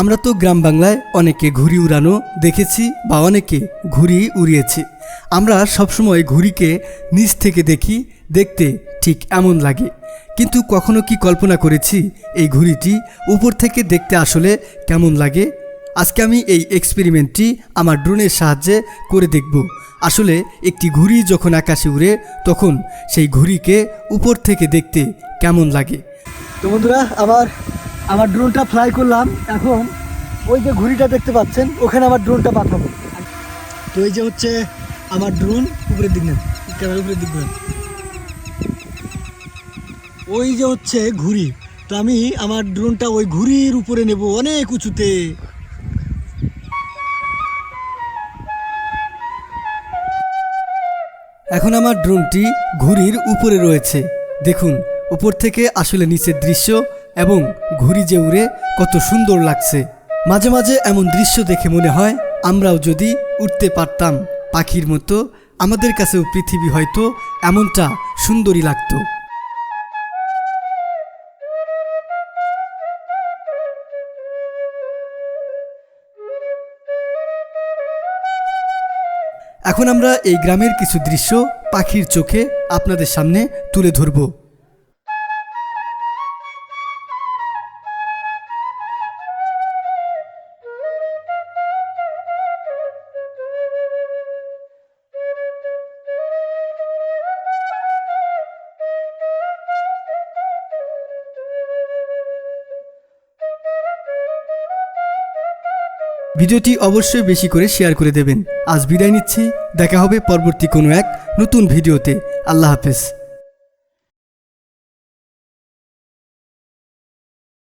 আমরা তো গ্রাম বাংলায় অনেকে ঘুড়ি উড়ানো দেখেছি বা অনেকে ঘুড়ি উড়িয়েছি। আমরা সবসময় ঘুড়িকে নিচ থেকে দেখি, দেখতে ঠিক এমন লাগে। কিন্তু কখনো কি কল্পনা করেছি এই ঘুড়িটি উপর থেকে দেখতে আসলে কেমন লাগে? আজকে আমি এই এক্সপেরিমেন্টটি আমার ড্রোনের সাহায্যে করে দেখব। আসলে একটি ঘুড়ি যখন আকাশে উড়ে, তখন সেই ঘুড়িকে উপর থেকে দেখতে কেমন লাগে? তো বন্ধুরা, আমার আমার ড্রোনটা ফ্লাই করলাম, এখন ওই যে ঘুড়িটা দেখতে পাচ্ছেন, ওখানে আমার ড্রোনটা পাঠাবো। তো এই যে হচ্ছে আমার ড্রোন উপরের দিক নেন ক্যামেরা উপরের দিক ওই যে হচ্ছে ঘুড়ি, তো আমি আমার ড্রোনটা ওই ঘুড়ির উপরে নেব অনেক উঁচুতে। এখন আমার ড্রোনটি ঘুড়ির উপরে রয়েছে। দেখুন, উপর থেকে আসলে নিচের দৃশ্য এবং ঘুড়ি যে উড়ে কত সুন্দর লাগছে। মাঝে মাঝে এমন দৃশ্য দেখে মনে হয়, আমরাও যদি উঠতে পারতাম, পাখির মতো আমাদের কাছেও পৃথিবী হয়তো এমনটা সুন্দরই লাগতো। এখন আমরা এই গ্রামের কিছু দৃশ্য পাখির চোখে আপনাদের সামনে তুলে ধরব। ভিডিওটি অবশ্যই বেশি করে শেয়ার করে দেবেন। আজ বিদায় নিচ্ছি। দেখা হবে পরবর্তী কোনো এক নতুন ভিডিওতে। আল্লাহ হাফেজ।